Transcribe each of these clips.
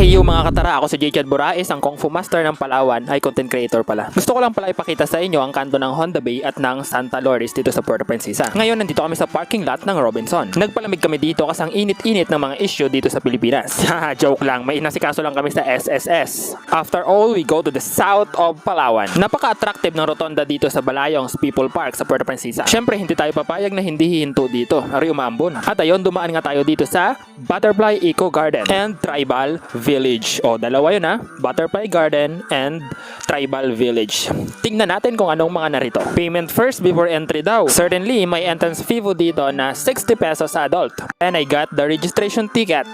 Hey yo mga katara, ako si Jchad Boraes, ang Kung Fu Master ng Palawan, ay content creator pala. Gusto ko lang pala ipakita sa inyo ang kanto ng Honda Bay at ng Santa Lourdes dito sa Puerto Princesa. Ngayon nandito kami sa parking lot ng Robinson. Nagpalamig kami dito kasi ang init-init ng mga issue dito sa Pilipinas. Joke lang, may inasikaso lang kami sa SSS. After all, we go to the south of Palawan. Napaka-attractive ng rotonda dito sa Balayong People Park sa Puerto Princesa. Siyempre, hindi tayo papayag na hindi hihinto dito. Ari umaambon. At ayun, dumaan nga tayo dito sa Butterfly Eco Garden and Tribal Village. O, dalawa yun ha. Butterfly Garden and Tribal Village. Tingnan natin kung anong mga narito. Payment first before entry daw. Certainly, may entrance fee po dito na 60 pesos adult. And I got the registration ticket.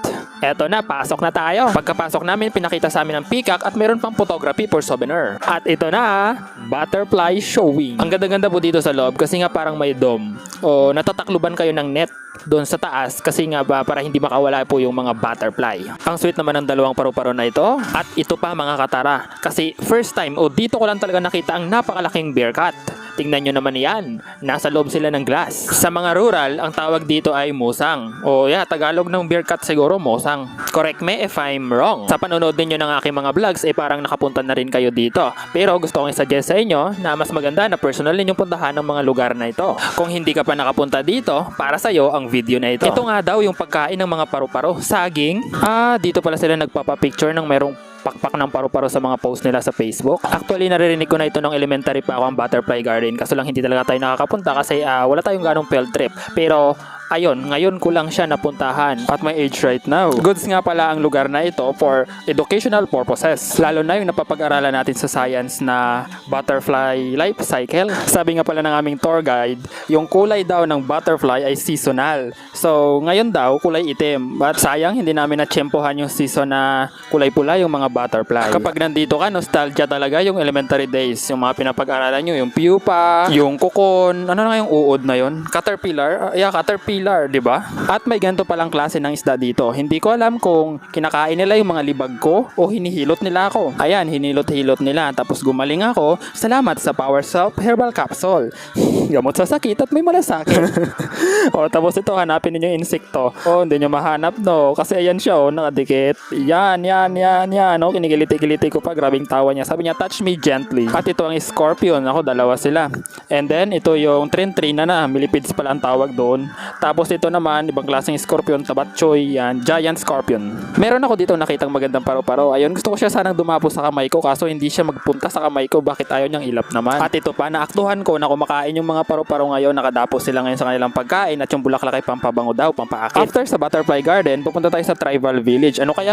Eto na, pasok na tayo. Pagkapasok namin, pinakita sa amin ang peacock at meron pang photography for souvenir. At ito na, butterfly showing. Ang ganda-ganda po dito sa loob kasi nga parang may dome. O natatakluban kayo ng net doon sa taas kasi nga ba para hindi makawala po yung mga butterfly. Ang sweet naman ng dalawang paru-paro na ito. At ito pa mga katara. Kasi first time o dito ko lang talaga nakita ang napakalaking bear cat. Tingnan nyo naman yan. Nasa loob sila ng glass. Sa mga rural, ang tawag dito ay musang. O yeah, Tagalog ng bear cat siguro, musang. Correct me if I'm wrong. Sa panonood ninyo ng aking mga vlogs, eh parang nakapunta na rin kayo dito. Pero gusto kong i-suggest sa inyo na mas maganda na personal ninyong puntahan ng mga lugar na ito. Kung hindi ka pa nakapunta dito, para sa'yo ang video na ito. Ito nga daw yung pagkain ng mga paru-paro. Saging. Ah, dito pala sila nagpapapicture ng merong pakpak ng paru-paro sa mga post nila sa Facebook. Actually, naririnig ko na ito nung elementary pa ako ang Butterfly Garden. Kaso lang hindi talaga tayo nakakapunta kasi ah, wala tayong ganong field trip. Pero Ayun, ngayon ko lang siya napuntahan at my age right now. Goods nga pala ang lugar na ito for educational purposes. Lalo na yung napapag-aralan natin sa science na butterfly life cycle. Sabi nga pala ng aming tour guide, yung kulay daw ng butterfly ay seasonal. So, ngayon daw kulay itim. But sayang hindi namin natsyempohan yung season na kulay pula yung mga butterfly. Kapag nandito ka, nostalgia talaga yung elementary days. Yung mga pinapag-aralan nyo, yung pupa, yung kukon, ano na nga yung uod na yun? Caterpillar? Ah, yeah, caterpillar, di ba? At may ganito palang klase ng isda dito. Hindi ko alam kung kinakain nila yung mga libag ko o hinihilot nila ako. Ayan, hinilot-hilot nila. Tapos gumaling ako. Salamat sa Power Self Herbal Capsule. Gamot sa sakit at may malasakit. o tapos ito, hanapin ninyo yung insekto. O, hindi nyo mahanap no. Kasi ayan siya, o, nakadikit. Yan, yan, yan, yan. O, kinigiliti-giliti ko pa. Grabing tawa niya. Sabi niya, touch me gently. At ito ang scorpion. Ako, dalawa sila. And then, ito yung trin-trin na na. Millipedes pala ang tawag doon. Tapos ito naman, ibang klaseng scorpion, tabatchoy, yan, giant scorpion. Meron ako dito nakitang magandang paro-paro. Ayun, gusto ko siya sanang dumapo sa kamay ko kaso hindi siya magpunta sa kamay ko. Bakit ayaw niyang ilap naman? At ito pa, naaktuhan ko na kumakain yung mga paro-paro ngayon, nakadapo sila ngayon sa kanilang pagkain at yung bulaklak ay pampabango daw, pampaakit. After sa butterfly garden, pupunta tayo sa tribal village. Ano kaya